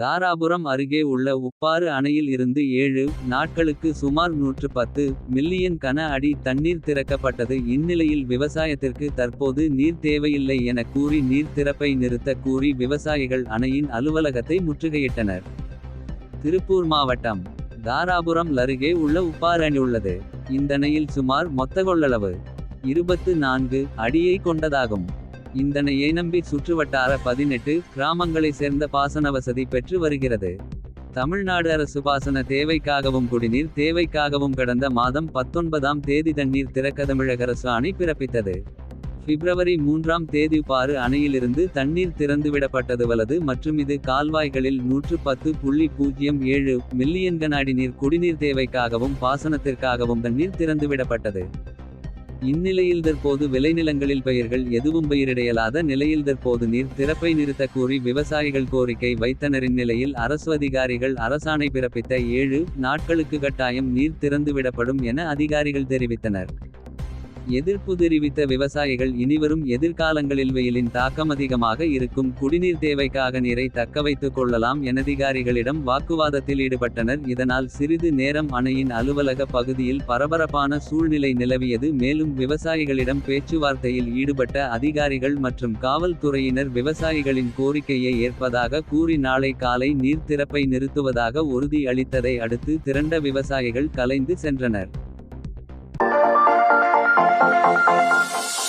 தாராபுரம் அருகே உள்ள உப்பாறு அணையில் இருந்து ஏழு நாட்களுக்கு சுமார் நூற்று பத்து மில்லியன் கன அடி தண்ணீர் திறக்கப்பட்டது. இந்நிலையில் விவசாயத்திற்கு தற்போது நீர் தேவையில்லை என கூறி நீர் திறப்பை நிறுத்த கூறி விவசாயிகள் அணையின் அலுவலகத்தை முற்றுகையிட்டனர். திருப்பூர் மாவட்டம் தாராபுரம் அருகே உள்ள உப்பாறு அணி உள்ளது. இந்த அணையில் சுமார் மொத்த கொள்ளளவு இருபத்து நான்கு அடியை கொண்டதாகும். இந்தன நம்பி சுற்றுவட்டார பதினெட்டு கிராமங்களை சேர்ந்த பாசன வசதி பெற்று வருகிறது. தமிழ்நாடு அரசு பாசன தேவைக்காகவும் குடிநீர் தேவைக்காகவும் கடந்த மாதம் பத்தொன்பதாம் தேதி தண்ணீர் திறக்க தமிழக அரசு அணை பிறப்பித்தது. பிப்ரவரி மூன்றாம் தேதி பாறு அணையிலிருந்து தண்ணீர் திறந்துவிடப்பட்டது வலது மற்றும் இது கால்வாய்களில் நூற்று பத்து புள்ளி பூஜ்ஜியம் ஏழு மில்லியன் கன அடி நீர் குடிநீர் தேவைக்காகவும் பாசனத்திற்காகவும் தண்ணீர் திறந்துவிடப்பட்டது. இந்நிலையில் தற்போது விளைநிலங்களில் பயிர்கள் எதுவும் பயிரிடையலாத நிலையில் தற்போது நீர் திறப்பை நிறுத்த கூறி விவசாயிகள் கோரிக்கை வைத்தனரின் நிலையில் அரசு அதிகாரிகள் அரசாணை பிறப்பித்த ஏழு நாட்களுக்கு கட்டாயம் நீர் திறந்துவிடப்படும் என அதிகாரிகள் தெரிவித்தனர். எதிர்ப்பு தெரிவித்த விவசாயிகள் இனிவரும் எதிர்காலங்களில் வெயிலின் தாக்கம் அதிகமாக இருக்கும். குடிநீர் தேவைக்காக நீரை தக்கவைத்துக் கொள்ளலாம் என அதிகாரிகளிடம் வாக்குவாதத்தில் ஈடுபட்டனர். இதனால் சிறிது நேரம் அணையின் அலுவலக பகுதியில் பரபரப்பான சூழ்நிலை நிலவியது. மேலும் விவசாயிகளிடம் பேச்சுவார்த்தையில் ஈடுபட்ட அதிகாரிகள் மற்றும் காவல்துறையினர் விவசாயிகளின் கோரிக்கையை ஏற்பதாக கூறி நாளை காலை நீர் திறப்பை நிறுத்துவதாக உறுதி அளித்ததை அடுத்து திரண்ட விவசாயிகள் கலைந்து சென்றனர். Música